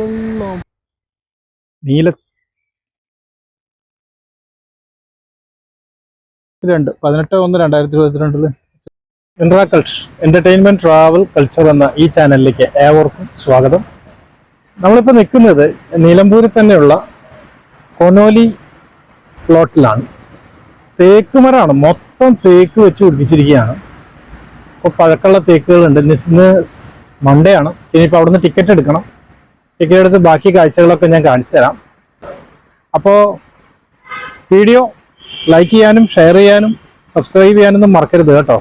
കൊള്ളാം നീല രണ്ട്. പതിനെട്ട് ഒന്ന് രണ്ടായിരത്തി ഇരുപത്തിരണ്ടിൽ intra culture entertainment travel culture എന്ന ഈ ചാനലിലേക്ക് ഏവർക്കും സ്വാഗതം. നമ്മളിപ്പോൾ നിൽക്കുന്നത് നിലമ്പൂരിൽ തന്നെയുള്ള കൊനോലി പ്ലോട്ടിലാണ്. തേക്ക് മരമാണ് മൊത്തം തേക്ക് വെച്ച് പിടിപ്പിച്ചിരിക്കുകയാണ്. ഇപ്പോൾ പഴക്കമുള്ള തേക്കുകളുണ്ട്. ഇന്ന് മൺഡേ ആണ് ഇനിയിപ്പോൾ അവിടുന്ന് ടിക്കറ്റ് എടുക്കണം. എടുത്ത് ബാക്കി കാഴ്ചകളൊക്കെ ഞാൻ കാണിച്ചു തരാം. അപ്പോൾ വീഡിയോ ലൈക്ക് ചെയ്യാനും ഷെയർ ചെയ്യാനും സബ്സ്ക്രൈബ് ചെയ്യാനൊന്നും മറക്കരുത് കേട്ടോ.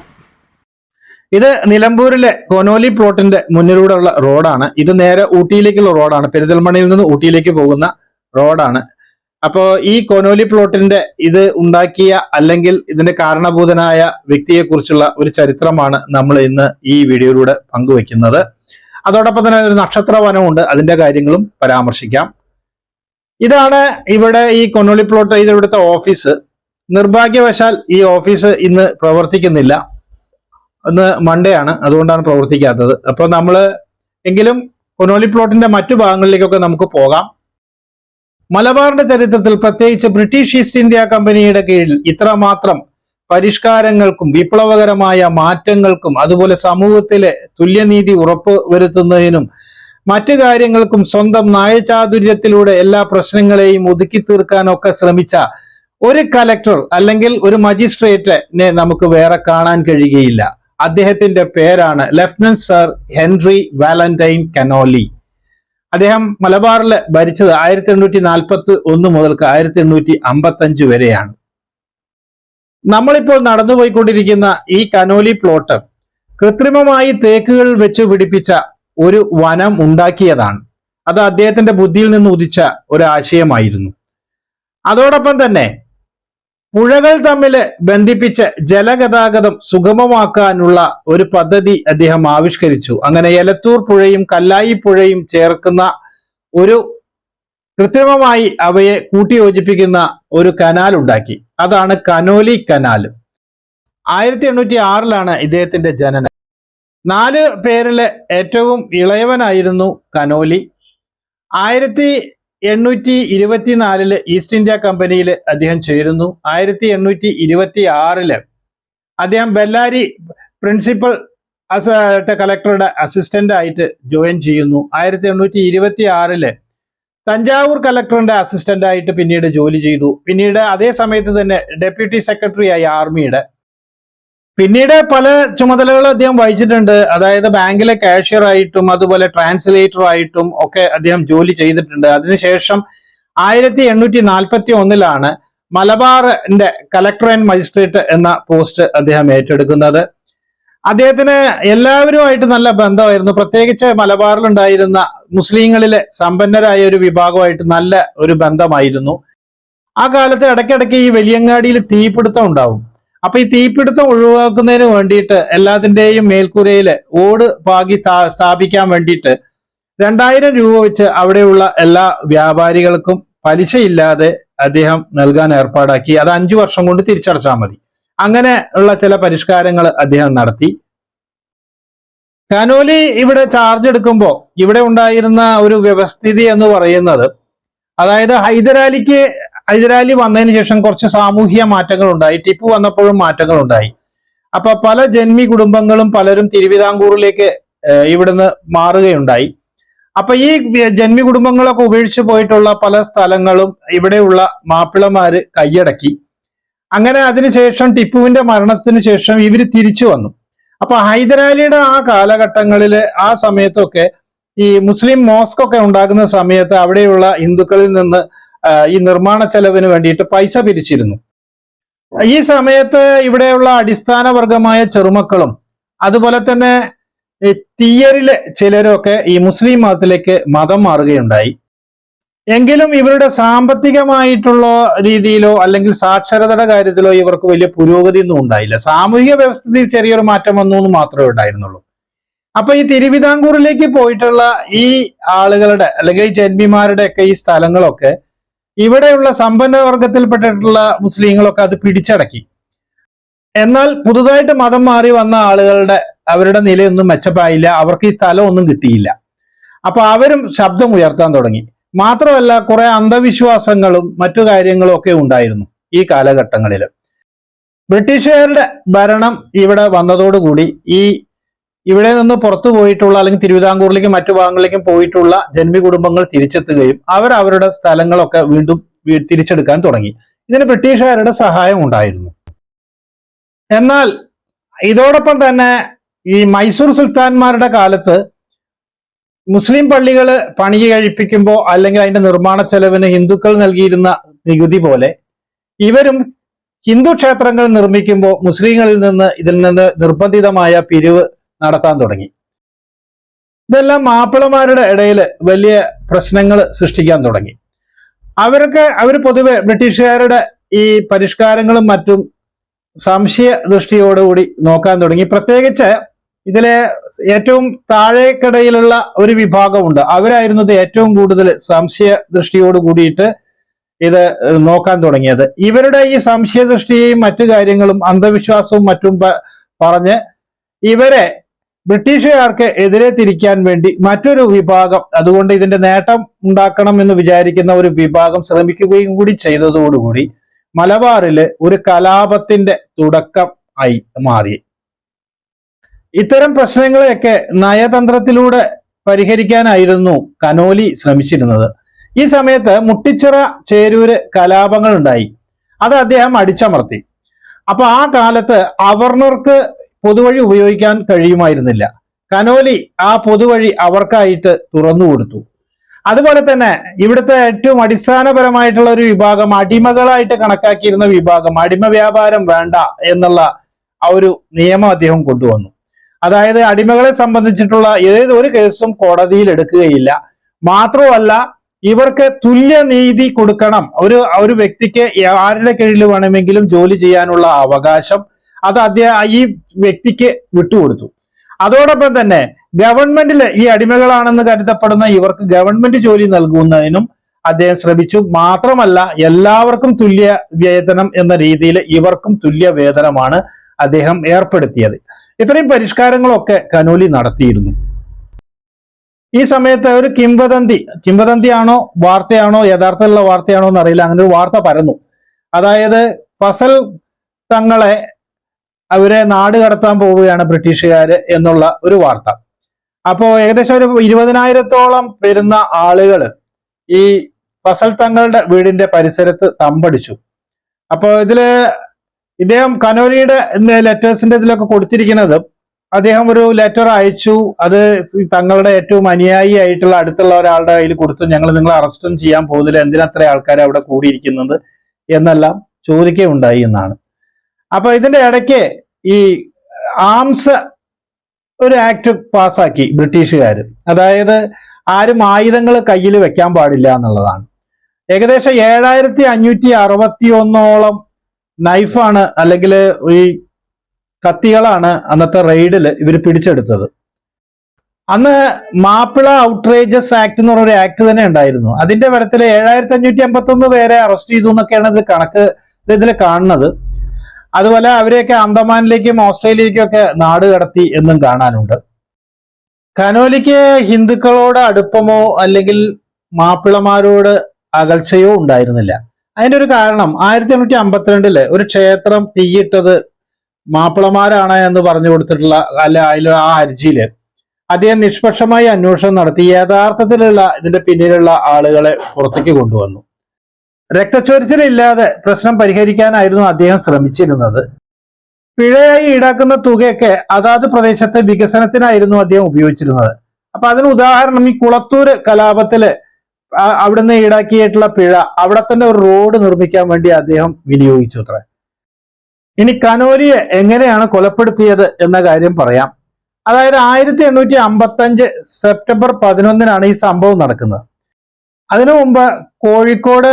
ഇത് നിലമ്പൂരിലെ കൊനോലി പ്ലോട്ടിന്റെ മുന്നിലൂടെയുള്ള റോഡാണ്. ഇത് നേരെ ഊട്ടിയിലേക്കുള്ള റോഡാണ്. പെരിന്തൽമണയിൽ നിന്ന് ഊട്ടിയിലേക്ക് പോകുന്ന റോഡാണ്. അപ്പോ ഈ കൊനോലി പ്ലോട്ടിന്റെ ഇത് ഉണ്ടാക്കിയ അല്ലെങ്കിൽ ഇതിന്റെ കാരണഭൂതനായ വ്യക്തിയെക്കുറിച്ചുള്ള ഒരു ചരിത്രമാണ് നമ്മൾ ഇന്ന് ഈ വീഡിയോയിലൂടെ പങ്കുവെക്കുന്നത്. അതോടൊപ്പം തന്നെ ഒരു നക്ഷത്ര വനമുണ്ട് അതിന്റെ കാര്യങ്ങളും പരാമർശിക്കാം. ഇതാണ് ഇവിടെ ഈ കൊന്നോളി പ്ലോട്ട് ഇത് ഇവിടുത്തെ ഓഫീസ്. നിർഭാഗ്യവശാൽ ഈ ഓഫീസ് ഇന്ന് പ്രവർത്തിക്കുന്നില്ല. ഇന്ന് മൺഡേ ആണ്. അതുകൊണ്ടാണ് പ്രവർത്തിക്കാത്തത്. അപ്പൊ നമ്മൾ എങ്കിലും കൊനോളി പ്ലോട്ടിന്റെ മറ്റു ഭാഗങ്ങളിലേക്കൊക്കെ നമുക്ക് പോകാം. മലബാറിന്റെ ചരിത്രത്തിൽ പ്രത്യേകിച്ച് ബ്രിട്ടീഷ് ഈസ്റ്റ് ഇന്ത്യ കമ്പനിയുടെ കീഴിൽ ഇത്രമാത്രം പരിഷ്കാരങ്ങൾക്കും വിപ്ലവകരമായ മാറ്റങ്ങൾക്കും അതുപോലെ സമൂഹത്തിലെ തുല്യനീതി ഉറപ്പ് വരുത്തുന്നതിനും മറ്റു കാര്യങ്ങൾക്കും സ്വന്തം നയചാതുര്യത്തിലൂടെ എല്ലാ പ്രശ്നങ്ങളെയും ഒതുക്കി തീർക്കാനൊക്കെ ശ്രമിച്ച ഒരു കലക്ടർ അല്ലെങ്കിൽ ഒരു മജിസ്ട്രേറ്റിനെ നമുക്ക് വേറെ കാണാൻ കഴിയുകയില്ല. അദ്ദേഹത്തിന്റെ പേരാണ് lieutenant sir Henry Valentine Conolly. അദ്ദേഹം മലബാറിൽ ഭരിച്ചത് ആയിരത്തി എണ്ണൂറ്റി നാൽപ്പത്തി ഒന്ന് മുതൽക്ക് ആയിരത്തി എണ്ണൂറ്റി അമ്പത്തി അഞ്ച് വരെയാണ്. നമ്മളിപ്പോൾ നടന്നുപോയിക്കൊണ്ടിരിക്കുന്ന ഈ കനോലി പ്ലോട്ട് കൃത്രിമമായി തേക്കുകൾ വെച്ച് പിടിപ്പിച്ച ഒരു വനം ഉണ്ടാക്കിയതാണ്. അത് അദ്ദേഹത്തിന്റെ ബുദ്ധിയിൽ നിന്ന് ഉദിച്ച ഒരു ആശയമായിരുന്നു അതോടൊപ്പം തന്നെ പുഴകൾ തമ്മിൽ ബന്ധിപ്പിച്ച് ജലഗതാഗതം സുഗമമാക്കാനുള്ള ഒരു പദ്ധതി അദ്ദേഹം ആവിഷ്കരിച്ചു. അങ്ങനെ എലത്തൂർ പുഴയും കല്ലായി പുഴയും ചേർക്കുന്ന ഒരു കൃത്രിമമായി അവയെ കൂട്ടിയോജിപ്പിക്കുന്ന ഒരു കനാൽ ഉണ്ടാക്കി. അതാണ് കനോലി കനാൽ. ആയിരത്തി എണ്ണൂറ്റി ആറിലാണ് ഇദ്ദേഹത്തിന്റെ ജനനം. നാല് പേരിലെ ഏറ്റവും ഇളയവനായിരുന്നു കനോലി. ആയിരത്തി എണ്ണൂറ്റി ഇരുപത്തിനാലിൽ ഈസ്റ്റ് ഇന്ത്യ കമ്പനിയിൽ അദ്ദേഹം ചേരുന്നു. ആയിരത്തി എണ്ണൂറ്റി ഇരുപത്തി ആറിൽ അദ്ദേഹം ബെല്ലാരി പ്രിൻസിപ്പൽ കളക്ടറുടെ അസിസ്റ്റന്റ് ആയിട്ട് ജോയിൻ ചെയ്യുന്നു. ആയിരത്തി എണ്ണൂറ്റി ഇരുപത്തി ആറിൽ തഞ്ചാവൂർ കലക്ടറിന്റെ അസിസ്റ്റന്റ് ആയിട്ട് പിന്നീട് ജോലി ചെയ്തു. പിന്നീട് അതേ സമയത്ത് തന്നെ ഡെപ്യൂട്ടി സെക്രട്ടറി ആയി ആർമിയുടെ പിന്നീട് പല ചുമതലകൾ അദ്ദേഹം വഹിച്ചിട്ടുണ്ട്. അതായത് ബാങ്കിലെ കാഷ്യർ ആയിട്ടും അതുപോലെ ട്രാൻസ്ലേറ്റർ ആയിട്ടും ഒക്കെ അദ്ദേഹം ജോലി ചെയ്തിട്ടുണ്ട്. അതിനുശേഷം ആയിരത്തി എണ്ണൂറ്റി നാൽപ്പത്തി ഒന്നിലാണ് മലബാറിന്റെ കലക്ടർ ആൻഡ് മജിസ്ട്രേറ്റ് എന്ന പോസ്റ്റ് അദ്ദേഹം ഏറ്റെടുക്കുന്നത്. അദ്ദേഹത്തിന് എല്ലാവരുമായിട്ട് നല്ല ബന്ധമായിരുന്നു. പ്രത്യേകിച്ച് മലബാറിലുണ്ടായിരുന്ന മുസ്ലിങ്ങളിലെ സമ്പന്നരായ ഒരു വിഭാഗമായിട്ട് നല്ല ഒരു ബന്ധമായിരുന്നു. ആ കാലത്ത് ഇടയ്ക്കിടയ്ക്ക് ഈ വലിയങ്ങാടിയിൽ തീപിടുത്തം ഉണ്ടാവും. അപ്പൊ ഈ തീപിടുത്തം ഒഴിവാക്കുന്നതിന് വേണ്ടിയിട്ട് എല്ലാത്തിന്റെയും മേൽക്കൂരയിൽ ഓട് പാകി സ്ഥാപിക്കാൻ വേണ്ടിയിട്ട് രണ്ടായിരം രൂപ വെച്ച് അവിടെയുള്ള എല്ലാ വ്യാപാരികൾക്കും പലിശയില്ലാതെ അദ്ദേഹം നൽകാൻ ഏർപ്പാടാക്കി. അത് അഞ്ചു വർഷം കൊണ്ട് തിരിച്ചടച്ചാൽ മതി. അങ്ങനെ ഉള്ള ചില പരിഷ്കാരങ്ങൾ അദ്ദേഹം നടത്തി. കനോലി ഇവിടെ ചാർജ് എടുക്കുമ്പോൾ ഇവിടെ ഉണ്ടായിരുന്ന ഒരു വ്യവസ്ഥിതി എന്ന് പറയുന്നത് അതായത് ഹൈദരാലിക്ക് ഹൈദരാലി വന്നതിന് ശേഷം കുറച്ച് സാമൂഹിക മാറ്റങ്ങൾ ഉണ്ടായി ടിപ്പു വന്നപ്പോഴും മാറ്റങ്ങൾ ഉണ്ടായി. അപ്പൊ പല ജന്മി കുടുംബങ്ങളും പലരും തിരുവിതാംകൂറിലേക്ക് ഇവിടുന്ന് മാറുകയുണ്ടായി. അപ്പൊ ഈ ജന്മി കുടുംബങ്ങളൊക്കെ ഉപേക്ഷിച്ചു പോയിട്ടുള്ള പല സ്ഥലങ്ങളും ഇവിടെയുള്ള മാപ്പിളമാര് കൈയടക്കി. അങ്ങനെ അതിനുശേഷം ടിപ്പുവിന്റെ മരണത്തിന് ശേഷം ഇവർ തിരിച്ചു വന്നു. അപ്പൊ ഹൈദരാലിയുടെ ആ കാലഘട്ടങ്ങളിൽ ആ സമയത്തൊക്കെ ഈ മുസ്ലിം മോസ്ക് ഒക്കെ ഉണ്ടാകുന്ന സമയത്ത് അവിടെയുള്ള ഹിന്ദുക്കളിൽ നിന്ന് ഈ നിർമ്മാണ ചെലവിന് വേണ്ടിയിട്ട് പൈസ പിരിച്ചിരുന്നു. ഈ സമയത്ത് ഇവിടെയുള്ള അടിസ്ഥാന വർഗമായ ചെറുമക്കളും അതുപോലെ തന്നെ തീയറിലെ ചിലരൊക്കെ ഈ മുസ്ലിം മതത്തിലേക്ക് മതം മാറുകയുണ്ടായി. എങ്കിലും ഇവരുടെ സാമ്പത്തികമായിട്ടുള്ള രീതിയിലോ അല്ലെങ്കിൽ സാക്ഷരതയുടെ കാര്യത്തിലോ ഇവർക്ക് വലിയ പുരോഗതി ഒന്നും ഉണ്ടായില്ല. സാമൂഹിക വ്യവസ്ഥയിൽ ചെറിയൊരു മാറ്റം വന്നു എന്ന് മാത്രമേ ഉണ്ടായിരുന്നുള്ളൂ. അപ്പൊ ഈ തിരുവിതാംകൂറിലേക്ക് പോയിട്ടുള്ള ഈ ആളുകളുടെ അല്ലെങ്കിൽ ഈ ജന്മിമാരുടെ ഒക്കെ ഈ സ്ഥലങ്ങളൊക്കെ ഇവിടെയുള്ള സമ്പന്ന വർഗത്തിൽപ്പെട്ടിട്ടുള്ള മുസ്ലിങ്ങളൊക്കെ അത് പിടിച്ചടക്കി. എന്നാൽ പുതുതായിട്ട് മതം മാറി വന്ന ആളുകളുടെ അവരുടെ നിലയൊന്നും മെച്ചപ്പായില്ല. അവർക്ക് ഈ സ്ഥലം ഒന്നും കിട്ടിയില്ല. അപ്പൊ അവരും ശബ്ദം ഉയർത്താൻ തുടങ്ങി. മാത്രമല്ല കുറെ അന്ധവിശ്വാസങ്ങളും മറ്റു കാര്യങ്ങളും ഒക്കെ ഉണ്ടായിരുന്നു ഈ കാലഘട്ടങ്ങളിൽ ബ്രിട്ടീഷുകാരുടെ ഭരണം ഇവിടെ വന്നതോടുകൂടി ഈ ഇവിടെ നിന്ന് പുറത്തു പോയിട്ടുള്ള അല്ലെങ്കിൽ തിരുവിതാംകൂറിലേക്കും മറ്റു ഭാഗങ്ങളിലേക്കും പോയിട്ടുള്ള ജന്മി കുടുംബങ്ങൾ തിരിച്ചെത്തുകയും അവർ അവരുടെ സ്ഥലങ്ങളൊക്കെ വീണ്ടും തിരിച്ചെടുക്കാൻ തുടങ്ങി. ഇതിന് ബ്രിട്ടീഷുകാരുടെ സഹായം ഉണ്ടായിരുന്നു. എന്നാൽ ഇതോടൊപ്പം തന്നെ ഈ മൈസൂർ സുൽത്താൻമാരുടെ കാലത്ത് മുസ്ലിം പള്ളികൾ പണി കഴിപ്പിക്കുമ്പോൾ അല്ലെങ്കിൽ അതിന്റെ നിർമ്മാണ ചെലവിന് ഹിന്ദുക്കൾ നൽകിയിരുന്ന നികുതി പോലെ ഇവരും ഹിന്ദു ക്ഷേത്രങ്ങൾ നിർമ്മിക്കുമ്പോൾ മുസ്ലിങ്ങളിൽ നിന്ന് ഇതിൽ നിന്ന് നിർബന്ധിതമായ പിരിവ് നടത്താൻ തുടങ്ങി. ഇതെല്ലാം മാപ്പിളമാരുടെ ഇടയിൽ വലിയ പ്രശ്നങ്ങൾ സൃഷ്ടിക്കാൻ തുടങ്ങി. അവരൊക്കെ അവർ പൊതുവെ ബ്രിട്ടീഷുകാരുടെ ഈ പരിഷ്കാരങ്ങളും മറ്റും സംശയ ദൃഷ്ടിയോടുകൂടി നോക്കാൻ തുടങ്ങി. പ്രത്യേകിച്ച് ഇതിലെ ഏറ്റവും താഴേക്കിടയിലുള്ള ഒരു വിഭാഗമുണ്ട്. അവരായിരുന്നത് ഏറ്റവും കൂടുതൽ സംശയ ദൃഷ്ടിയോട് കൂടിയിട്ട് ഇത് നോക്കാൻ തുടങ്ങിയത്. ഇവരുടെ ഈ സംശയ ദൃഷ്ടിയെയും മറ്റു കാര്യങ്ങളും അന്ധവിശ്വാസവും മറ്റും പറഞ്ഞ് ഇവരെ ബ്രിട്ടീഷുകാർക്ക് എതിരെ തിരിക്കാൻ വേണ്ടി മറ്റൊരു വിഭാഗം അതുകൊണ്ട് ഇതിന്റെ നേട്ടം ഉണ്ടാക്കണം എന്ന് വിചാരിക്കുന്ന ഒരു വിഭാഗം ശ്രമിക്കുകയും കൂടി ചെയ്തതോടുകൂടി മലബാറിൽ ഒരു കലാപത്തിന്റെ തുടക്കം ആയി മാറി. ഇത്തരം പ്രശ്നങ്ങളെയൊക്കെ നയതന്ത്രത്തിലൂടെ പരിഹരിക്കാനായിരുന്നു കനോലി ശ്രമിച്ചിരുന്നത്. ഈ സമയത്ത് മുട്ടിച്ചിറ ചേരൂര് കലാപങ്ങൾ ഉണ്ടായി അത് അദ്ദേഹം അടിച്ചമർത്തി. അപ്പൊ ആ കാലത്ത് അവർണർക്ക് പൊതുവഴി ഉപയോഗിക്കാൻ കഴിയുമായിരുന്നില്ല. കനോലി ആ പൊതുവഴി അവർക്കായിട്ട് തുറന്നു കൊടുത്തു. അതുപോലെ തന്നെ ഇവിടുത്തെ ഏറ്റവും അടിസ്ഥാനപരമായിട്ടുള്ള ഒരു വിഭാഗം അടിമകളായിട്ട് കണക്കാക്കിയിരുന്ന വിഭാഗം അടിമ വ്യാപാരം വേണ്ട എന്നുള്ള ആ ഒരു നിയമം അദ്ദേഹം കൊണ്ടുവന്നു. അതായത് അടിമകളെ സംബന്ധിച്ചിട്ടുള്ള ഏത് ഒരു കേസും കോടതിയിൽ എടുക്കുകയില്ല. മാത്രമല്ല ഇവർക്ക് തുല്യ നീതി കൊടുക്കണം. ഒരു ഒരു വ്യക്തിക്ക് ആരുടെ കീഴിൽ വേണമെങ്കിലും ജോലി ചെയ്യാനുള്ള അവകാശം അത് അദ്ദേഹം ഈ വ്യക്തിക്ക് വിട്ടുകൊടുത്തു. അതോടൊപ്പം തന്നെ ഗവൺമെന്റിൽ ഈ അടിമകളാണെന്ന് കരുതപ്പെടുന്ന ഇവർക്ക് ഗവൺമെന്റ് ജോലി നൽകുന്നതിനും അദ്ദേഹം ശ്രമിച്ചു. മാത്രമല്ല എല്ലാവർക്കും തുല്യ വേതനം എന്ന രീതിയിൽ ഇവർക്കും തുല്യ വേതനമാണ്. അദ്ദേഹം ഏർപ്പെടുത്തിയത്. ഇത്രയും പരിഷ്കാരങ്ങളൊക്കെ കനോലി നടത്തിയിരുന്നു. ഈ സമയത്ത് ഒരു കിംവദന്തി കിംവദന്തിയാണോ വാർത്തയാണോ യഥാർത്ഥമുള്ള വാർത്തയാണോ എന്നറിയില്ല. അങ്ങനെ ഒരു വാർത്ത പരന്നു. അതായത് ഫസൽ തങ്ങളെ അവരെ നാട് കടത്താൻ പോവുകയാണ് ബ്രിട്ടീഷുകാര് എന്നുള്ള ഒരു വാർത്ത. അപ്പോ ഏകദേശം ഒരു ഇരുപതിനായിരത്തോളം വരുന്ന ആളുകൾ ഈ ഫസൽ തങ്ങളുടെ വീടിന്റെ പരിസരത്ത് തമ്പടിച്ചു. അപ്പോ ഇതിൽ ഇദ്ദേഹം കനോലിയുടെ ലെറ്റേഴ്സിന്റെ ഇതിലൊക്കെ കൊടുത്തിരിക്കുന്നത് അദ്ദേഹം ഒരു ലെറ്റർ അയച്ചു. അത് തങ്ങളുടെ ഏറ്റവും അനുയായി ആയിട്ടുള്ള അടുത്തുള്ള ഒരാളുടെ കയ്യിൽ കൊടുത്തു. ഞങ്ങൾ നിങ്ങളെ അറസ്റ്റും ചെയ്യാൻ പോകുന്നില്ല. എന്തിനത്ര ആൾക്കാർ അവിടെ കൂടിയിരിക്കുന്നത് എന്നെല്ലാം ചോദിക്കുകയുണ്ടായി എന്നാണ്. അപ്പൊ ഇതിന്റെ ഇടയ്ക്ക് ഈ ആംസ് ഒരു ആക്ട് പാസ്സാക്കി ബ്രിട്ടീഷുകാർ അതായത് ആരും ആയുധങ്ങൾ കയ്യിൽ വെക്കാൻ പാടില്ല എന്നുള്ളതാണ്. ഏകദേശം ഏഴായിരത്തി അഞ്ഞൂറ്റി അറുപത്തി ഒന്നോളം നൈഫാണ് അല്ലെങ്കിൽ ഈ കത്തികളാണ് അന്നത്തെ റെയ്ഡിൽ ഇവർ പിടിച്ചെടുത്തത്. അന്ന് മാപ്പിള ഔട്ട്റേജസ് ആക്ട് എന്ന് പറഞ്ഞൊരു ആക്ട് തന്നെ ഉണ്ടായിരുന്നു. അതിന്റെ ബലത്തിൽ ഏഴായിരത്തി അഞ്ഞൂറ്റി അമ്പത്തി ഒന്ന് പേരെ അറസ്റ്റ് ചെയ്തു എന്നൊക്കെയാണ് ഇത് കണക്ക് ഇതിൽ കാണുന്നത്. അതുപോലെ അവരെയൊക്കെ അന്തമാനിലേക്കും ഓസ്ട്രേലിയയിലേക്കും ഒക്കെ നാട് കടത്തി എന്നും കാണാനുണ്ട്. കനോലിക്ക് ഹിന്ദുക്കളോട് അടുപ്പമോ അല്ലെങ്കിൽ മാപ്പിളമാരോട് അകൽച്ചയോ ഉണ്ടായിരുന്നില്ല. അതിന്റെ ഒരു കാരണം ആയിരത്തി എണ്ണൂറ്റി അമ്പത്തിരണ്ടിൽ ഒരു ക്ഷേത്രം തീയിട്ടത് മാപ്പിളമാരാണ് എന്ന് പറഞ്ഞു കൊടുത്തിട്ടുള്ള അല്ല അതിൽ ആ ഹർജിയിൽ. അദ്ദേഹം നിഷ്പക്ഷമായി അന്വേഷണം നടത്തി യഥാർത്ഥത്തിലുള്ള ഇതിന്റെ പിന്നിലുള്ള ആളുകളെ പുറത്തേക്ക് കൊണ്ടുവന്നു. രക്തച്ചൊരിച്ചിലില്ലാതെ പ്രശ്നം പരിഹരിക്കാനായിരുന്നു അദ്ദേഹം ശ്രമിച്ചിരുന്നത്. പിഴയായി ഈടാക്കുന്ന തുകയൊക്കെ അതാത് പ്രദേശത്തെ വികസനത്തിനായിരുന്നു അദ്ദേഹം ഉപയോഗിച്ചിരുന്നത്. അപ്പൊ അതിന് ഉദാഹരണം ഈ കുളത്തൂര് കലാപത്തിൽ അവിടുന്ന് ഈടാക്കിയിട്ടുള്ള പിഴ അവിടെ തന്നെ ഒരു റോഡ് നിർമ്മിക്കാൻ വേണ്ടി അദ്ദേഹം വിനിയോഗിച്ചു അത്ര. ഇനി കനോലിയെ എങ്ങനെയാണ് കൊലപ്പെടുത്തിയത് എന്ന കാര്യം പറയാം. അതായത് ആയിരത്തി എണ്ണൂറ്റി അമ്പത്തി അഞ്ച് സെപ്റ്റംബർ പതിനൊന്നിനാണ് ഈ സംഭവം നടക്കുന്നത്. അതിനു മുമ്പ് കോഴിക്കോട്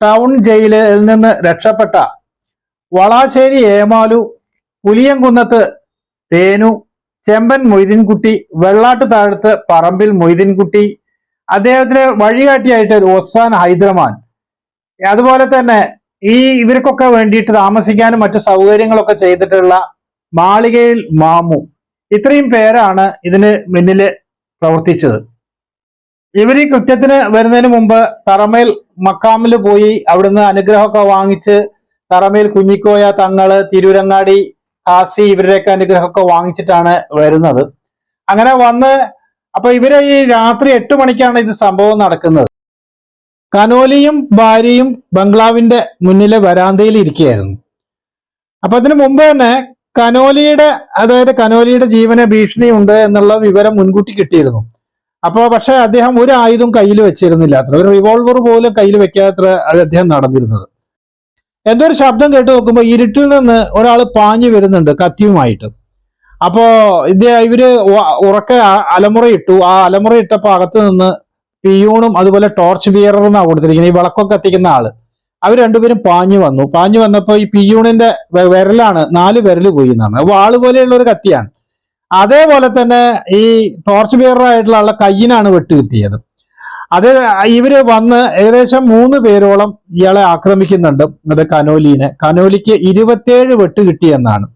ടൗൺ ജയിലിൽ നിന്ന് രക്ഷപ്പെട്ട വളാശ്ശേരി ഏമാലു പുലിയംകുന്നത്ത് തേനു ചെമ്പൻ മൊയ്തീൻകുട്ടി വെള്ളാട്ട് താഴത്ത് പറമ്പിൽ മൊയ്തീൻകുട്ടി അദ്ദേഹത്തിന് വഴികാട്ടിയായിട്ട് ഒസാൻ ഹൈദരമാൻ. അതുപോലെ തന്നെ ഈ ഇവർക്കൊക്കെ വേണ്ടിയിട്ട് താമസിക്കാനും മറ്റു സൗകര്യങ്ങളൊക്കെ ചെയ്തിട്ടുള്ള മാളികയിൽ മാമു. ഇത്രയും പേരാണ് ഇതിന് മുന്നിൽ പ്രവർത്തിച്ചത്. ഇവർ ഈ കൃത്യത്തിന് വരുന്നതിന് മുമ്പ് തറമേൽ മക്കാമിൽ പോയി അവിടുന്ന് അനുഗ്രഹമൊക്കെ വാങ്ങിച്ച് തറമേൽ കുഞ്ഞിക്കോയ തങ്ങൾ തിരൂരങ്ങാടി കാസി ഇവരുടെയൊക്കെ അനുഗ്രഹമൊക്കെ വാങ്ങിച്ചിട്ടാണ് വരുന്നത്. അങ്ങനെ വന്ന് അപ്പൊ ഇവർ ഈ രാത്രി എട്ട് മണിക്കാണ് ഇത് സംഭവം നടക്കുന്നത്. കനോലിയും ഭാര്യയും ബംഗ്ലാവിന്റെ മുന്നിലെ വരാന്തയിൽ ഇരിക്കുകയായിരുന്നു. അപ്പൊ അതിനു മുമ്പ് തന്നെ കനോലിയുടെ അതായത് കനോലിയുടെ ജീവന ഭീഷണി ഉണ്ട് എന്നുള്ള വിവരം മുൻകൂട്ടി കിട്ടിയിരുന്നു. അപ്പോൾ പക്ഷെ അദ്ദേഹം ഒരു ആയുധം കയ്യിൽ വെച്ചിരുന്നില്ല. അത്ര ഒരു റിവോൾവർ പോലും കയ്യിൽ വെക്കാത്ര അദ്ദേഹം നടന്നിരുന്നത്. എന്തോ ഒരു ശബ്ദം കേട്ട് നോക്കുമ്പോൾ ഇരുട്ടിൽ നിന്ന് ഒരാൾ പാഞ്ഞു വരുന്നുണ്ട് കത്തിയുമായിട്ട്. അപ്പോ ഇത് ഇവർ ഉറക്ക ഉറക്കെ ഇട്ടു ആ അലമുറ ഇട്ടപ്പോ അകത്ത് നിന്ന് പിയൂണും അതുപോലെ ടോർച്ച് ബിയറും എന്നാണ് കൊടുത്തിരിക്കുന്നത് ഈ വിളക്കൊക്കെ എത്തിക്കുന്ന ആൾ. അവർ രണ്ടുപേരും പാഞ്ഞു വന്നു. പാഞ്ഞു വന്നപ്പോ ഈ പിയൂണിന്റെ വിരലാണ് നാല് വിരൽ പോയി എന്നാണ് ആൾ പോലെയുള്ള ഒരു കത്തിയാണ്. അതേപോലെ തന്നെ ഈ ടോർച്ച് ബിയറായിട്ടുള്ള കയ്യിനാണ് വെട്ട് കിട്ടിയത് അത് ഇവർ വന്ന് ഏകദേശം മൂന്ന് പേരോളം ഇയാളെ ആക്രമിക്കുന്നുണ്ട്. അത് കനോലിനെ. കനോലിക്ക് ഇരുപത്തിയേഴ് വെട്ട് കിട്ടിയെന്നാണ്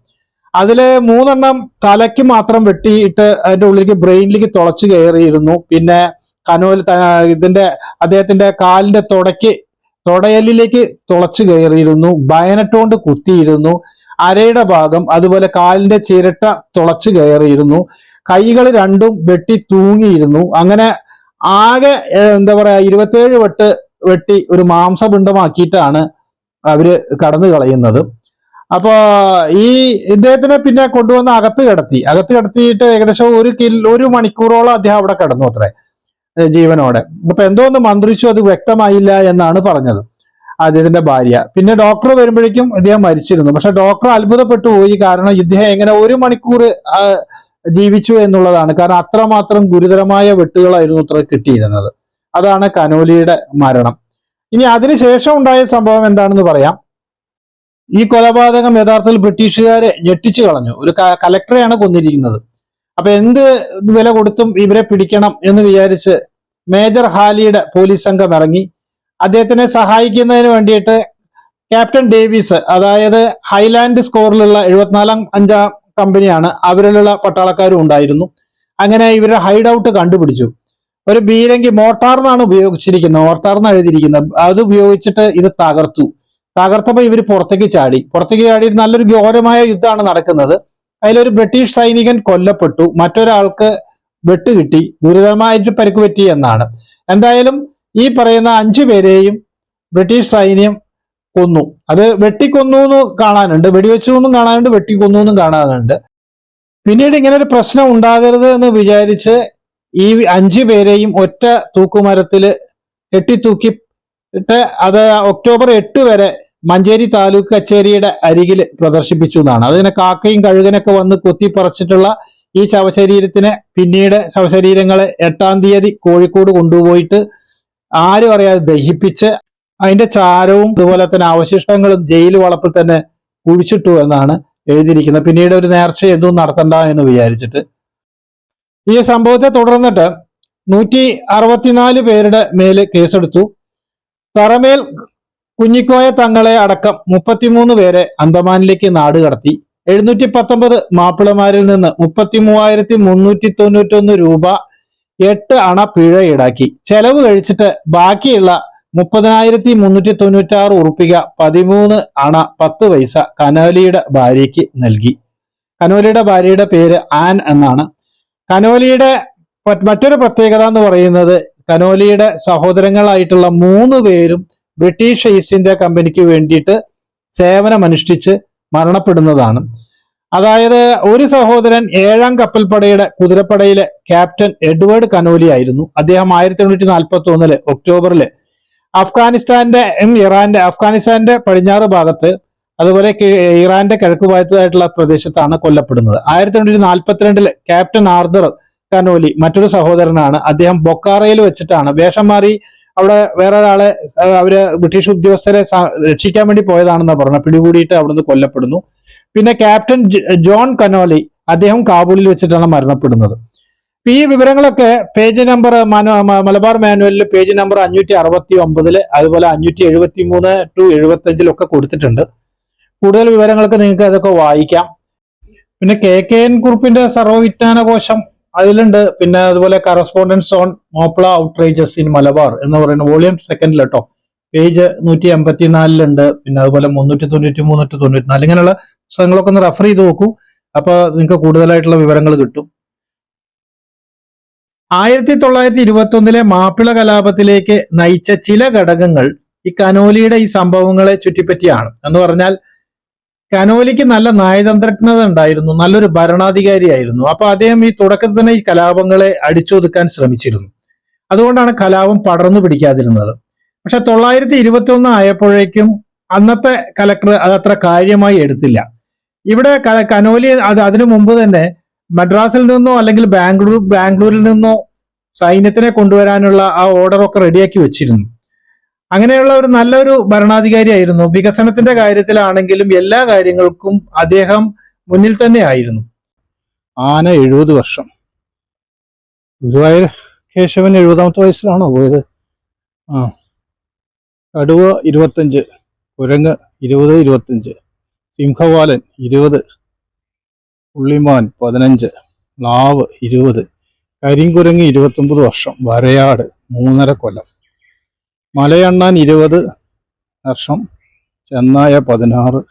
അതിൽ മൂന്നെണ്ണം തലയ്ക്ക് മാത്രം വെട്ടിയിട്ട് അതിന്റെ ഉള്ളിലേക്ക് ബ്രെയിനിലേക്ക് തുളച്ചു കയറിയിരുന്നു. പിന്നെ കനോൽ ഇതിന്റെ അദ്ദേഹത്തിന്റെ കാലിന്റെ തുടയ്ക്ക് തുടയലിലേക്ക് തുളച്ചു കയറിയിരുന്നു. ബയനട്ടുകൊണ്ട് കുത്തിയിരുന്നു. അരയുടെ ഭാഗം അതുപോലെ കാലിന്റെ ചിരട്ട തുളച്ചു കയറിയിരുന്നു. കൈകൾ രണ്ടും വെട്ടി തൂങ്ങിയിരുന്നു. അങ്ങനെ ആകെ എന്താ പറയാ ഇരുപത്തേഴ് വെട്ട് വെട്ടി ഒരു മാംസപിണ്ഡമാക്കിയിട്ടാണ് അവർ കടന്നു കളയുന്നത് അപ്പോ ഈ ഇദ്ദേഹത്തിനെ പിന്നെ കൊണ്ടുവന്ന് അകത്ത് കിടത്തി. അകത്ത് കിടത്തിയിട്ട് ഏകദേശം ഒരു കിൽ ഒരു മണിക്കൂറോളം അദ്ദേഹം അവിടെ കിടന്നു അത്രേ ജീവനോടെ. അപ്പൊ എന്തോ ഒന്ന് മന്ത്രിച്ചു അത് വ്യക്തമായില്ല എന്നാണ് പറഞ്ഞത് അദ്ദേഹത്തിന്റെ ഭാര്യ. പിന്നെ ഡോക്ടർ വരുമ്പോഴേക്കും അദ്ദേഹം മരിച്ചിരുന്നു. പക്ഷെ ഡോക്ടർ അത്ഭുതപ്പെട്ടു പോയി. കാരണം ഇദ്ദേഹം എങ്ങനെ ഒരു മണിക്കൂർ ജീവിച്ചു എന്നുള്ളതാണ്. കാരണം അത്രമാത്രം ഗുരുതരമായ വെട്ടുകളായിരുന്നു അത്ര കിട്ടിയിരുന്നത്. അതാണ് കനോലിയുടെ മരണം. ഇനി അതിനുശേഷം ഉണ്ടായ സംഭവം എന്താണെന്ന് പറയാം. ഈ കൊലപാതകം യഥാർത്ഥത്തിൽ ബ്രിട്ടീഷുകാരെ ഞെട്ടിച്ചു കളഞ്ഞു. ഒരു കലക്ടറെയാണ് കൊന്നിരിക്കുന്നത്. അപ്പൊ എന്ത് വില കൊടുത്തും ഇവരെ പിടിക്കണം എന്ന് വിചാരിച്ച് മേജർ ഹാലിയുടെ പോലീസ് സംഘം ഇറങ്ങി. അദ്ദേഹത്തിനെ സഹായിക്കുന്നതിന് വേണ്ടിയിട്ട് ക്യാപ്റ്റൻ ഡേവിസ് അതായത് ഹൈലാൻഡ് സ്കോറിലുള്ള എഴുപത്തിനാലാം അഞ്ചാം കമ്പനിയാണ് അവരിലുള്ള പട്ടാളക്കാരും ഉണ്ടായിരുന്നു. അങ്ങനെ ഇവരുടെ ഹൈഡ് ഔട്ട് കണ്ടുപിടിച്ചു. ഒരു ബീരങ്കി മോട്ടാർന്നാണ് ഉപയോഗിച്ചിരിക്കുന്നത്. മോട്ടാർന്ന് എഴുതിയിരിക്കുന്നത്. അത് ഉപയോഗിച്ചിട്ട് ഇത് തകർത്തു. തകർത്തപ്പോൾ ഇവർ പുറത്തേക്ക് ചാടി. പുറത്തേക്ക് ചാടി നല്ലൊരു ഘോരമായ യുദ്ധമാണ് നടക്കുന്നത്. അതിലൊരു ബ്രിട്ടീഷ് സൈനികൻ കൊല്ലപ്പെട്ടു. മറ്റൊരാൾക്ക് വെട്ട് കിട്ടി. ഗുരുതരമായിട്ട് പരിക്ക് പറ്റി എന്നാണ്. എന്തായാലും ഈ പറയുന്ന അഞ്ചു പേരെയും ബ്രിട്ടീഷ് സൈന്യം കൊന്നു. അത് വെട്ടിക്കൊന്നു എന്ന് കാണാനുണ്ട്. വെടിവെച്ചു എന്നും കാണാനുണ്ട്. വെട്ടിക്കൊന്നു എന്നും കാണാനുണ്ട്. പിന്നീട് ഇങ്ങനെ ഒരു പ്രശ്നം ഉണ്ടാകരുത് എന്ന് വിചാരിച്ച് ഈ അഞ്ചു പേരെയും ഒറ്റ തൂക്കുമരത്തിൽ കെട്ടിത്തൂക്കിയിട്ട് അത് ഒക്ടോബർ എട്ട് വരെ മഞ്ചേരി താലൂക്ക് കച്ചേരിയുടെ അരികിൽ പ്രദർശിപ്പിച്ചു എന്നാണ്. അതിനെ കാക്കയും കഴുകനൊക്കെ വന്ന് കൊത്തിപ്പറച്ചിട്ടുള്ള ഈ ശവശരീരത്തിനെ പിന്നീട് ശവശരീരങ്ങളെ എട്ടാം തീയതി കോഴിക്കോട് കൊണ്ടുപോയിട്ട് ആരും അറിയാതെ ദഹിപ്പിച്ച് അതിന്റെ ചാരവും അതുപോലെ തന്നെ അവശിഷ്ടങ്ങളും ജയിൽ വളപ്പിൽ തന്നെ കുഴിച്ചിട്ടു എന്നാണ് എഴുതിയിരിക്കുന്നത്. പിന്നീട് ഒരു നേർച്ച എന്തും നടത്തണ്ട എന്ന് വിചാരിച്ചിട്ട്. ഈ സംഭവത്തെ തുടർന്നിട്ട് നൂറ്റി അറുപത്തിനാല് പേരുടെ മേൽ കേസെടുത്തു. തറമേൽ കുഞ്ഞിക്കോയ തങ്ങളെ അടക്കം മുപ്പത്തിമൂന്ന് പേരെ അന്തമാനിലേക്ക് നാട് കടത്തി. എഴുന്നൂറ്റി പത്തൊമ്പത് മാപ്പിളമാരിൽ നിന്ന് മുപ്പത്തി മൂവായിരത്തി മുന്നൂറ്റി തൊണ്ണൂറ്റൊന്ന് രൂപ എട്ട് അണ പിഴ ഈടാക്കി. ചെലവ് കഴിച്ചിട്ട് ബാക്കിയുള്ള മുപ്പതിനായിരത്തി മുന്നൂറ്റി തൊണ്ണൂറ്റി ആറ് ഉറുപ്പിക പതിമൂന്ന് അണ പത്ത് പൈസ കനോലിയുടെ ഭാര്യയ്ക്ക് നൽകി. കനോലിയുടെ ഭാര്യയുടെ പേര് ആൻ എന്നാണ്. കനോലിയുടെ മറ്റൊരു പ്രത്യേകത എന്ന് പറയുന്നത് കനോലിയുടെ സഹോദരങ്ങളായിട്ടുള്ള മൂന്ന് പേരും ബ്രിട്ടീഷ് ഈസ്റ്റ് ഇന്ത്യ കമ്പനിക്ക് വേണ്ടിയിട്ട് സേവനമനുഷ്ഠിച്ച് മരണപ്പെടുന്നതാണ്. അതായത് ഒരു സഹോദരൻ ഏഴാം കപ്പൽപ്പടയുടെ കുതിരപ്പടയിലെ ക്യാപ്റ്റൻ എഡ്വേർഡ് കനോലി ആയിരുന്നു. അദ്ദേഹം ആയിരത്തി എണ്ണൂറ്റി നാൽപ്പത്തി ഒന്നിൽ ഒക്ടോബറിൽ അഫ്ഗാനിസ്ഥാന്റെ ഇറാന്റെ അഫ്ഗാനിസ്ഥാന്റെ പടിഞ്ഞാറ് ഭാഗത്ത് അതുപോലെ ഇറാന്റെ കിഴക്ക് ഭാഗത്തായിട്ടുള്ള പ്രദേശത്താണ് കൊല്ലപ്പെടുന്നത്. ആയിരത്തി എണ്ണൂറ്റി നാൽപ്പത്തിരണ്ടിൽ ക്യാപ്റ്റൻ ആർദർ കനോലി മറ്റൊരു സഹോദരനാണ്. അദ്ദേഹം ബൊക്കാറയിൽ വെച്ചിട്ടാണ് വേഷം മാറി അവിടെ വേറെ ഒരാളെ അവർ ബ്രിട്ടീഷ് ഉദ്യോഗസ്ഥരെ രക്ഷിക്കാൻ വേണ്ടി പോയതാണെന്ന് പറഞ്ഞു പിടികൂടിയിട്ട് അവിടുന്ന് കൊല്ലപ്പെടുന്നു. പിന്നെ ക്യാപ്റ്റൻ ജോൺ കനോലി അദ്ദേഹം കാബൂളിൽ വെച്ചിട്ടാണ് മരണപ്പെടുന്നത്. ഈ വിവരങ്ങളൊക്കെ പേജ് നമ്പർ മലബാർ മാനുവലിൽ പേജ് നമ്പർ അഞ്ഞൂറ്റി അറുപത്തി ഒമ്പതിൽ അതുപോലെ അഞ്ഞൂറ്റി എഴുപത്തി മൂന്ന് ടു എഴുപത്തി അഞ്ചിലൊക്കെ കൊടുത്തിട്ടുണ്ട്. കൂടുതൽ വിവരങ്ങൾക്ക് നിങ്ങൾക്ക് അതൊക്കെ വായിക്കാം. പിന്നെ കെ കെ എൻ കുറുപ്പിന്റെ സർവവിജ്ഞാന കോശം അതിലുണ്ട്. പിന്നെ അതുപോലെ correspondence on Moplah outrages in Malabar എന്ന് പറയുന്ന വോളിയം സെക്കൻഡിൽ കേട്ടോ പേജ് നൂറ്റി എൺപത്തിനാലിലുണ്ട് പിന്നെ അതുപോലെ മുന്നൂറ്റി തൊണ്ണൂറ്റി മൂന്നൂറ്റി തൊണ്ണൂറ്റി നാല് ഇങ്ങനെയുള്ള പുസ്തകങ്ങളൊക്കെ ഒന്ന് റെഫർ ചെയ്ത് നോക്കൂ. അപ്പൊ നിങ്ങൾക്ക് കൂടുതലായിട്ടുള്ള വിവരങ്ങൾ കിട്ടും. ആയിരത്തി തൊള്ളായിരത്തി ഇരുപത്തി ഒന്നിലെ മാപ്പിള കലാപത്തിലേക്ക് നയിച്ച ചില ഘടകങ്ങൾ ഈ കനോലിയുടെ ഈ സംഭവങ്ങളെ ചുറ്റിപ്പറ്റിയാണ്. എന്ന് പറഞ്ഞാൽ കനോലിക്ക് നല്ല നയതന്ത്രജ്ഞത ഉണ്ടായിരുന്നു നല്ലൊരു ഭരണാധികാരിയായിരുന്നു. അപ്പൊ അദ്ദേഹം ഈ തുടക്കത്തിൽ തന്നെ ഈ കലാപങ്ങളെ അടിച്ചൊതുക്കാൻ ശ്രമിച്ചിരുന്നു. അതുകൊണ്ടാണ് കലാപം പടർന്നു പിടിക്കാതിരുന്നത്. പക്ഷെ തൊള്ളായിരത്തി ഇരുപത്തി ഒന്ന് ആയപ്പോഴേക്കും അന്നത്തെ കലക്ടർ അത് അത്ര കാര്യമായി എടുത്തില്ല. ഇവിടെ കനോലി അത് അതിനു മുമ്പ് തന്നെ മദ്രാസിൽ നിന്നോ അല്ലെങ്കിൽ ബാംഗ്ലൂർ ബാംഗ്ലൂരിൽ നിന്നോ സൈന്യത്തിനെ കൊണ്ടുവരാനുള്ള ആ ഓർഡറൊക്കെ റെഡിയാക്കി വെച്ചിരുന്നു. അങ്ങനെയുള്ള ഒരു നല്ലൊരു ഭരണാധികാരിയായിരുന്നു വികസനത്തിന്റെ കാര്യത്തിലാണെങ്കിലും എല്ലാ കാര്യങ്ങൾക്കും അദ്ദേഹം മുന്നിൽ തന്നെ ആയിരുന്നു. ആന എഴുപത് വർഷം. ഗുരുവായൂർ കേശവൻ എഴുപതാമത്തെ വയസ്സിലാണോ പോയത്? ആ. കടുവ ഇരുപത്തഞ്ച് കുരങ്ങ് ഇരുപത് ഇരുപത്തഞ്ച് സിംഹവാലൻ ഇരുപത് പുള്ളിമാൻ പതിനഞ്ച് നാവ് ഇരുപത് കരിങ്കുരങ്ങ് ഇരുപത്തൊമ്പത് വർഷം വരയാട് മൂന്നര കൊല്ലം. മലയണ്ണാൻ ഇരുപത് വർഷം ചെന്നായ പതിനാറ്.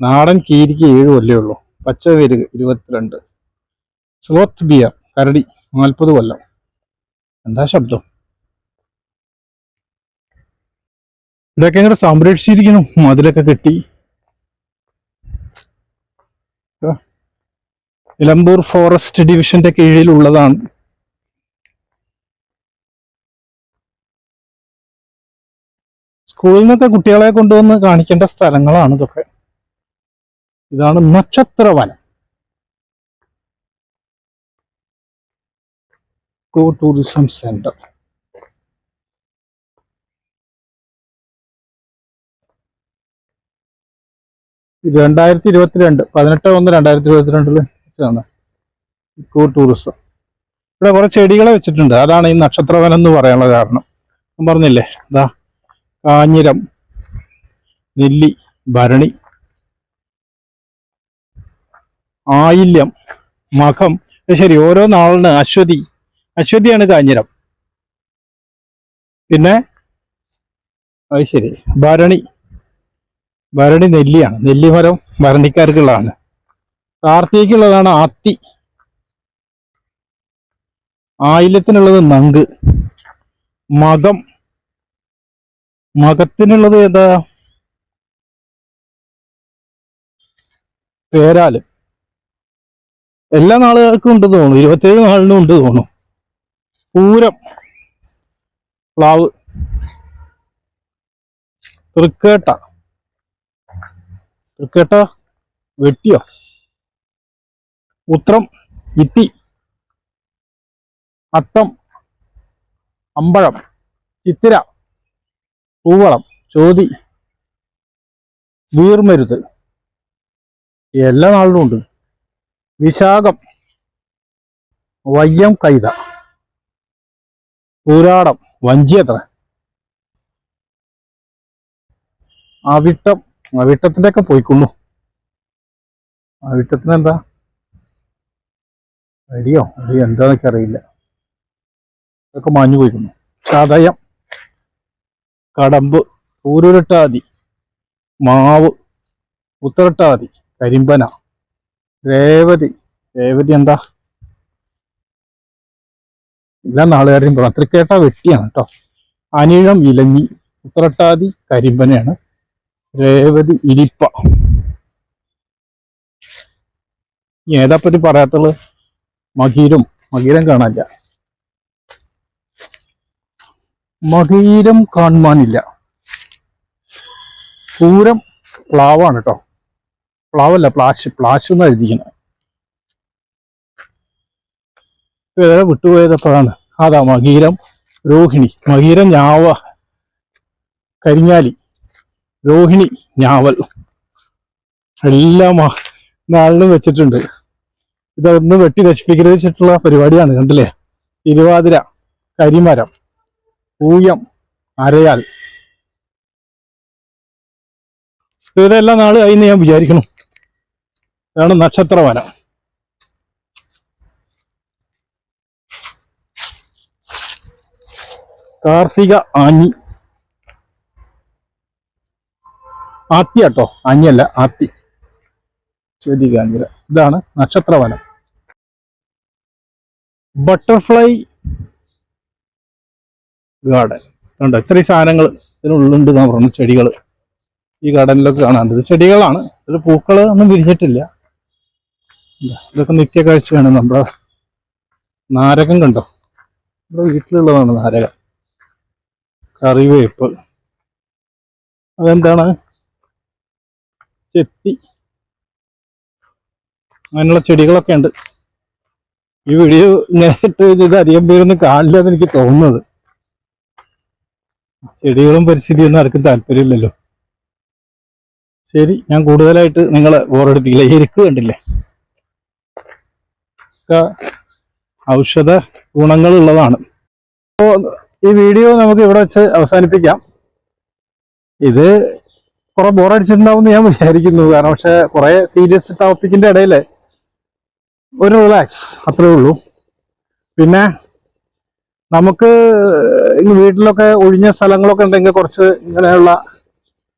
നാടൻ കീരിക്ക് ഏഴ് കൊല്ലേ ഉള്ളൂ. പച്ചവേരുക ഇരുപത്തിരണ്ട്. സ്ലോത്ത് ബിയർ കരടി നാൽപ്പത് കൊല്ലം. എന്താ ശബ്ദം? ഇതൊക്കെ ഇങ്ങനെ സംരക്ഷിച്ചിരിക്കുന്നു. മതിലൊക്കെ കെട്ടി. നിലമ്പൂർ ഫോറസ്റ്റ് ഡിവിഷന്റെ കീഴിലുള്ളതാണ്. സ്കൂളിൽ നിന്നൊക്കെ കുട്ടികളെ കൊണ്ടുവന്ന് കാണിക്കേണ്ട സ്ഥലങ്ങളാണ് ഇതൊക്കെ. ഇതാണ് നക്ഷത്രവനം. കോ ടൂറിസം സെന്റർ. രണ്ടായിരത്തി ഇരുപത്തിരണ്ട് പതിനെട്ട് ഒന്ന് രണ്ടായിരത്തി ഇരുപത്തിരണ്ടിൽ ഇക്കോ ടൂറിസം. ഇവിടെ കുറെ ചെടികളെ വെച്ചിട്ടുണ്ട്. അതാണ് ഈ നക്ഷത്രവനം എന്ന് പറയാനുള്ള കാരണം. പറഞ്ഞില്ലേ? അതാ കാഞ്ഞിരം നെല്ലി ഭരണി ആയില്യം മഖം. ശരി ഓരോ നാളിന് അശ്വതി. അശ്വതിയാണ് കാഞ്ഞിരം. പിന്നെ അത് ശരി ഭരണി. ഭരണി നെല്ലിയാണ്. നെല്ലിമരം ഭരണിക്കാർക്കുള്ളതാണ്. കാർത്തികയ്ക്കുള്ളതാണ് ആത്തി. ആയില്യത്തിനുള്ളത് നങ്ക്. മകം മകത്തിനുള്ളത് ഏതാ? പേരാൽ. എല്ലാ നാളുകൾക്കും ഉണ്ട് തോന്നുന്നു. ഇരുപത്തേഴ് നാളിനും ഉണ്ട് തോന്നുന്നു. പൂരം. പ്ലാവ്. തൃക്കേട്ട. തൃക്കേട്ട വെട്ടിയോ? ഉത്രം ഇത്തി. അത്തം അമ്പഴം ചിത്തിര. പൂവളം ചോതി വീർമരുത് എല്ലാ നാളിലും ഉണ്ട്. വിശാഖം വയ്യം കൈത പൂരാടം വഞ്ചിയത്ര. അവിട്ടം അവിട്ടത്തിന്റെ ഒക്കെ പോയിക്കൊള്ളു. അവിട്ടത്തിന് എന്താ അടിയോ? അടി എന്താന്നൊക്കെ അറിയില്ല. അതൊക്കെ മാഞ്ഞു പോയിക്കുന്നു ചതയം. കടമ്പ് ഊരുരട്ടാതി മാവ് ഉത്തരട്ടാതി കരിമ്പന രേവതി രേവതി എന്താ? എല്ലാ നാളുകാരെയും കേട്ടാ വെട്ടിയാണ് കേട്ടോ. അനിഴം ഇലഞ്ഞി ഉത്തരട്ടാതി കരിമ്പനയാണ്. രേവതി ഇരിപ്പ. ഏതാ ഏതാപ്പറ്റി പറയാത്തുള്ളത് മകീരും. മകീരം കാണാനില്ല. മകീരം കാണുവാനില്ല. പൂരം പ്ലാവാണ് കേട്ടോ പ്ലാവല്ല പ്ലാഷ് പ്ലാഷ് എന്ന് എഴുതിക്കുന്നത് വേറെ വിട്ടുപോയതപ്പോഴാണ്. അതാ മകീരം രോഹിണി. മകീരം ഞാവ കരിങ്ങാലി രോഹിണി ഞാവൽ. എല്ലാം നാളിലും വെച്ചിട്ടുണ്ട്. ഇതൊന്ന് വെട്ടി നശിപ്പിക്കരുത് വെച്ചിട്ടുള്ള പരിപാടിയാണ് കണ്ടില്ലേ? തിരുവാതിര കരിമരം. ഊയം അരയാൽ. ഇതെല്ലാം നാൾ കഴിഞ്ഞ് ഞാൻ വിചാരിക്കണം. ഇതാണ് നക്ഷത്രവനം. കാർത്തിക ആഞ്ഞി. ആത്തി കേട്ടോ ആഞ്ഞിയല്ല ആത്തി. ചോദിക്കാഞ്ഞില്ല ഇതാണ് നക്ഷത്രവനം. ബട്ടർഫ്ലൈ ഗാർഡൻ കണ്ടോ ഇത്രയും സാധനങ്ങൾ ഇതിനുള്ളുണ്ട് എന്നാ പറഞ്ഞു ചെടികൾ. ഈ ഗാർഡനിലൊക്കെ കാണാനുണ്ട് ഇത് ചെടികളാണ്. ഇത് പൂക്കൾ ഒന്നും വിരിച്ചിട്ടില്ല ഇതാ, ഇതൊക്കെ നിത്യകാഴ്ചയാണ് നമ്മുടെ നാരകം കണ്ടോ? നമ്മുടെ വീട്ടിലുള്ളതാണ് നാരകം. കറിവേപ്പ്. അതെന്താണ്? ചെത്തി. അങ്ങനെയുള്ള ചെടികളൊക്കെ ഉണ്ട്. ഈ വീഡിയോ ഇങ്ങനെ ഇട്ട് ഇത് അധികം പേരൊന്നും കാണില്ല എന്ന് എനിക്ക് തോന്നുന്നത്. ചെടികളും പരിസ്ഥിതിയൊന്നും ആർക്കും താല്പര്യമില്ലല്ലോ. ശരി ഞാൻ കൂടുതലായിട്ട് നിങ്ങളെ ബോറടിപ്പിക്കില്ല. എരിക്ക് കണ്ടില്ലേ? ഔഷധ ഗുണങ്ങളുള്ളതാണ് അപ്പോൾ ഈ വീഡിയോ നമുക്ക് ഇവിടെ വെച്ച് അവസാനിപ്പിക്കാം. ഇത് കുറെ ബോറടിച്ചിട്ടുണ്ടാവും എന്ന് ഞാൻ വിചാരിക്കുന്നു. കാരണം പക്ഷെ കുറെ സീരിയസ് ടോപ്പിക്കിന്റെ ഇടയിൽ ഒരു റിലാക്സ് അത്രേ ഉള്ളൂ. പിന്നെ നമുക്ക് വീട്ടിലൊക്കെ ഒഴിഞ്ഞ സ്ഥലങ്ങളൊക്കെ ഉണ്ടെങ്കിൽ കുറച്ച് ഇങ്ങനെയുള്ള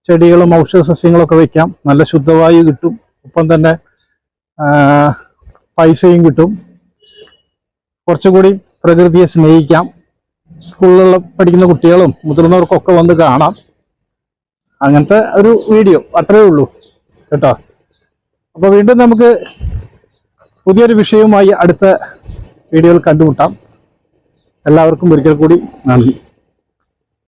ചെടികളും ഔഷധ സസ്യങ്ങളൊക്കെ വെക്കാം. നല്ല ശുദ്ധവായു കിട്ടും. ഒപ്പം തന്നെ പൈസയും കിട്ടും. കുറച്ചുകൂടി പ്രകൃതിയെ സ്നേഹിക്കാം. സ്കൂളിലുള്ള പഠിക്കുന്ന കുട്ടികളും മുതിർന്നവർക്കൊക്കെ വന്ന് കാണാം. അങ്ങനത്തെ ഒരു വീഡിയോ അത്രയേ ഉള്ളൂ. കേട്ടോ? അപ്പോൾ വീണ്ടും നമുക്ക് പുതിയൊരു വിഷയവുമായി അടുത്ത വീഡിയോയിൽ കണ്ടുമുട്ടാം. എല്ലാവർക്കും ഒരിക്കൽ കൂടി നന്ദി.